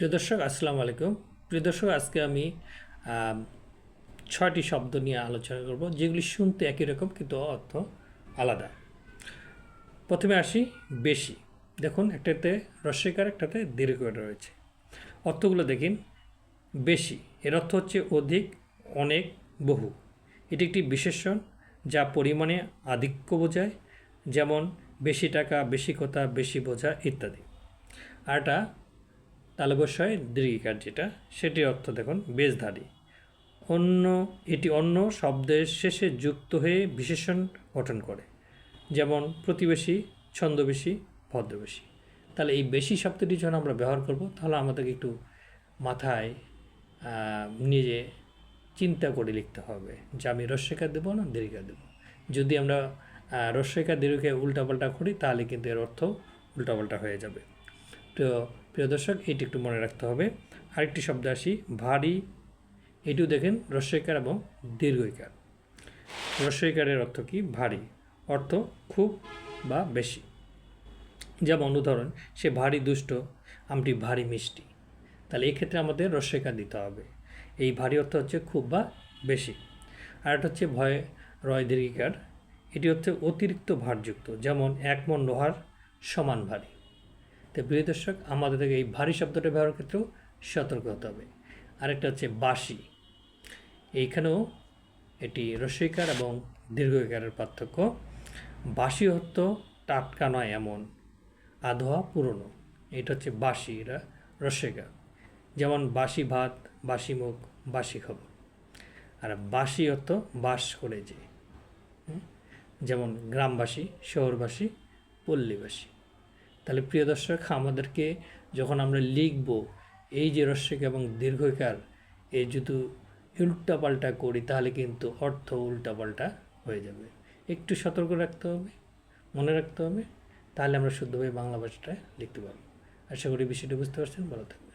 প্রিয় দর্শক, আসসালামু আলাইকুম। প্রিয় দর্শক, আজকে আমি ছয়টি শব্দ নিয়ে আলোচনা করব, যেগুলি শুনতে একই রকম কিন্তু অর্থ আলাদা। প্রথমে আসি, বেশি। দেখুন, একটাতে রস্যকার একটাতে দীর্ঘকার রয়েছে। অর্থগুলো দেখুন। বেশি, এর অর্থ হচ্ছে অধিক, অনেক, বহু। এটি একটি বিশেষণ যা পরিমাণে আধিক্য বোঝায়, যেমন বেশি টাকা, বেশি কথা, বেশি বোঝা, ইত্যাদি। আর এটা তালবস্যয় দীর্ঘিকার যেটা সেটির অর্থ দেখুন, বেশধারী। অন্য, এটি অন্য শব্দের শেষে যুক্ত হয়ে বিশেষণ গঠন করে। যেমন, প্রতিবেশী, ছন্দবেশী, ভদ্রবেশী। তাহলে এই বেশি শব্দটি যখন আমরা ব্যবহার করব, তাহলে আমাদেরকে একটু মাথায় নিজে চিন্তা করে লিখতে হবে যে আমি রস্যকার দেবো না দীর্ঘিকার দেবো। যদি আমরা রস্যকার দীর্ঘকে উল্টাপাল্টা করি, তাহলে কিন্তু এর অর্থ উল্টাপাল্টা হয়ে যাবে। প্রিয় প্রিয় দর্শক এটি একটু মনে রাখতে হবে। আরেকটি শব্দ আসি, ভারী। এটিও দেখেন, রস্যইকার এবং দীর্ঘইকার। রস্যইকারের অর্থ কি? ভারী। অর্থ খুব বা বেশি। যেমন উদাহরণ, সে ভারী দুষ্ট, আমটি ভারী মিষ্টি। তাহলে এই ক্ষেত্রে আমাদের রস্যইকার দিতে হবে। এই ভারী অর্থ হচ্ছে খুব বা বেশি। আর একটা হচ্ছে ভয়, রয় দীর্ঘিকার এটি হচ্ছে অতিরিক্ত ভারযুক্ত, যেমন এক মন লোহার সমান ভারী। তো প্রিয় দর্শক, আমাদের এই ভারী শব্দটা ব্যবহার ক্ষেত্রেও সতর্ক হতে হবে। আরেকটা হচ্ছে বাসি এইখানেও এটি রস্যইকার এবং দীর্ঘকারের পার্থক্য। বাসি অর্থ টাটকা নয় এমন, আধোয়া পুরনো। এটা হচ্ছে বাসি এটা রস্যইকার যেমন বাসি ভাত বাসি মুখ বাসি খবর। আর বাসি অর্থ বাস করে যে। যেমন গ্রামবাসী, শহরবাসী, পল্লীবাসী। তাহলে প্রিয় দর্শক, আমাদেরকে যখন আমরা লিখব এই যে রস্যক এবং দীর্ঘকার এই যদি উল্টাপাল্টা করি, তাহলে কিন্তু অর্থ উল্টাপাল্টা হয়ে যাবে। একটু সতর্ক রাখতে হবে, মনে রাখতে হবে, তাহলে আমরা শুদ্ধভাবে বাংলা ভাষাটা লিখতে পারব। আশা করি বিষয়টি বুঝতে পারছেন, ভালো থাকবেন।